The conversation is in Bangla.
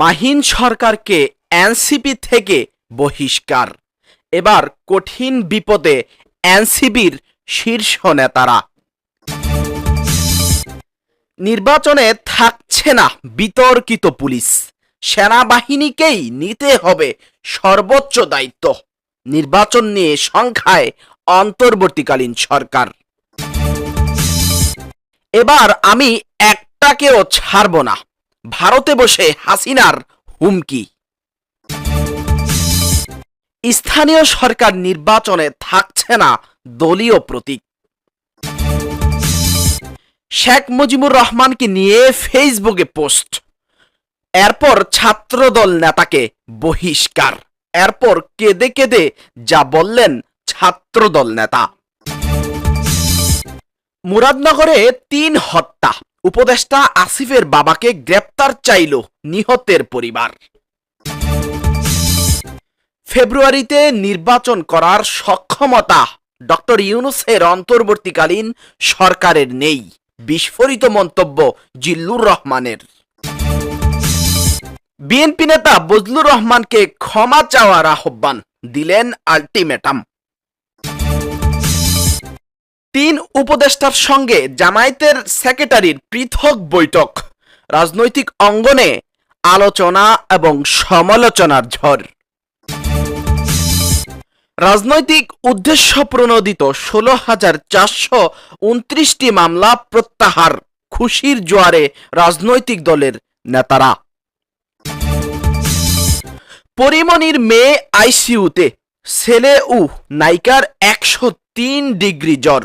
মাহিন সরকারকে এনসিপি থেকে বহিষ্কার। এবার কঠিন বিপদে এনসিবির শীর্ষ নেতারা। নির্বাচনে থাকছে না বিতর্কিত পুলিশ। সেনাবাহিনীকেই নিতে হবে সর্বোচ্চ দায়িত্ব। নির্বাচন নিয়ে সংখ্যায় অন্তর্বর্তীকালীন সরকার। এবার আমি একটাকেও ছাড়ব না। ভারতে বসে হাসিনার হুমকি। স্থানীয় সরকার নির্বাচনে থাকছে না দলীয় প্রতীক। শেখ মুজিবুর রহমানকে নিয়ে ফেসবুকে পোস্ট। এরপর ছাত্রদল নেতাকে বহিষ্কার। এরপর কেঁদে কেঁদে যা বললেন ছাত্রদল নেতা। মুরাদনগরে তিন হত্যা। উপদেষ্টা আসিফের বাবাকে গ্রেপ্তার চাইল নিহতের পরিবার। ফেব্রুয়ারিতে নির্বাচন করার সক্ষমতা ডক্টর ইউনুসের অন্তর্বর্তীকালীন সরকারের নেই, বিস্ফোরিত মন্তব্য জিল্লুর রহমানের। বিএনপি নেতা বজলুর রহমানকে ক্ষমা চাওয়ার আহ্বান দিলেন আলটিমেটাম। উপদেষ্টার সঙ্গে জামায়াতের সেক্রেটারির পৃথক বৈঠক, রাজনৈতিক অঙ্গনে আলোচনা এবং সমালোচনার ঝড়। রাজনৈতিক উদ্দেশ্য প্রণোদিত ষোলো হাজার চারশো উনত্রিশটি মামলা প্রত্যাহার, খুশির জোয়ারে রাজনৈতিক দলের নেতারা। পরিমণির মেয়ে আইসিইউতে ছেলে উ নাইকার একশো তিন ডিগ্রি জ্বর।